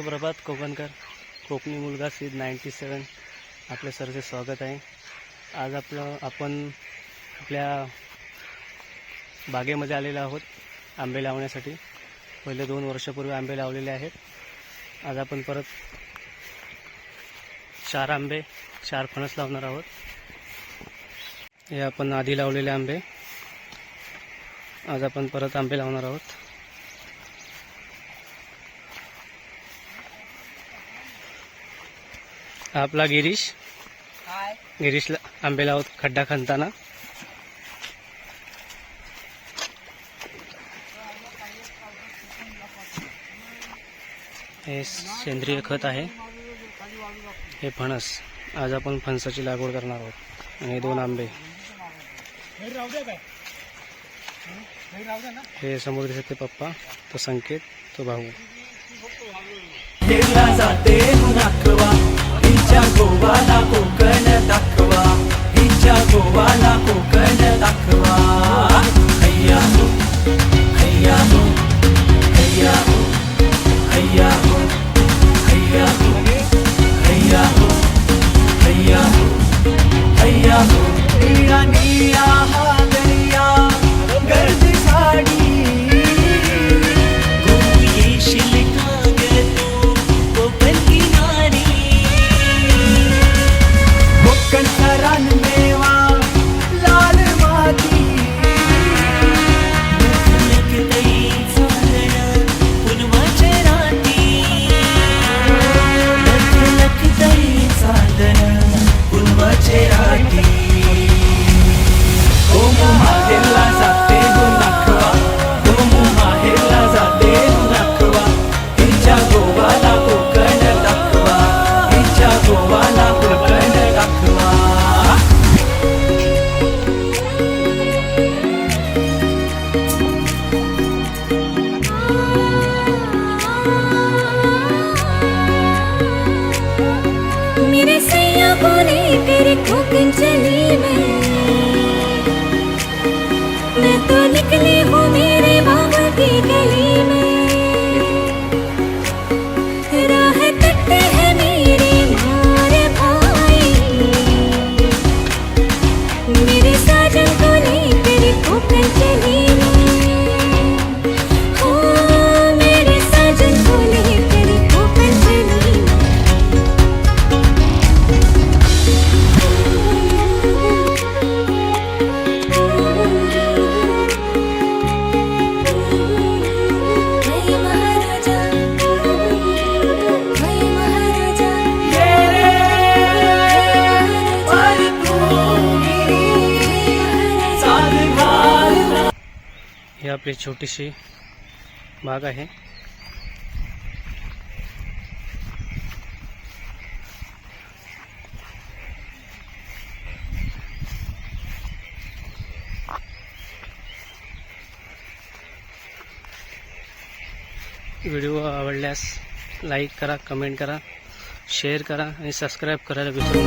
प्रभात कोकणकर. कोकणी मुलगा seed ninety सेवन आपल्या सरचे स्वागत आहे. आज आपलं आपण आपल्या बागेमध्ये आलेलो आहोत आंबे लावण्यासाठी. पहिले दोन वर्षापूर्वी आंबे लावलेले आहेत. आज आपण परत चार आंबे चार फणस लावणार आहोत. हे आपण आधी लावलेले आंबे. आज आपण परत आंबे लावणार आहोत. आपला गिरीश. हाय. गिरीशला आंबे लावत खड्डा खणताना. हे सेंद्रिय खत आहे. हे फणस. आज आपण फणसाची लागवड करणार आहोत. आणि हे दोन आंबे. हे समोर दिसत ते पप्पा. तो संकेत तो भाऊ. मेरे सैया बोले तेरे कोकन आपली छोटीशी बाग आहे. व्हिडिओ आवडल्यास लाईक करा, कमेंट करा, शेअर करा आणि सबस्क्राईब करायला विसरू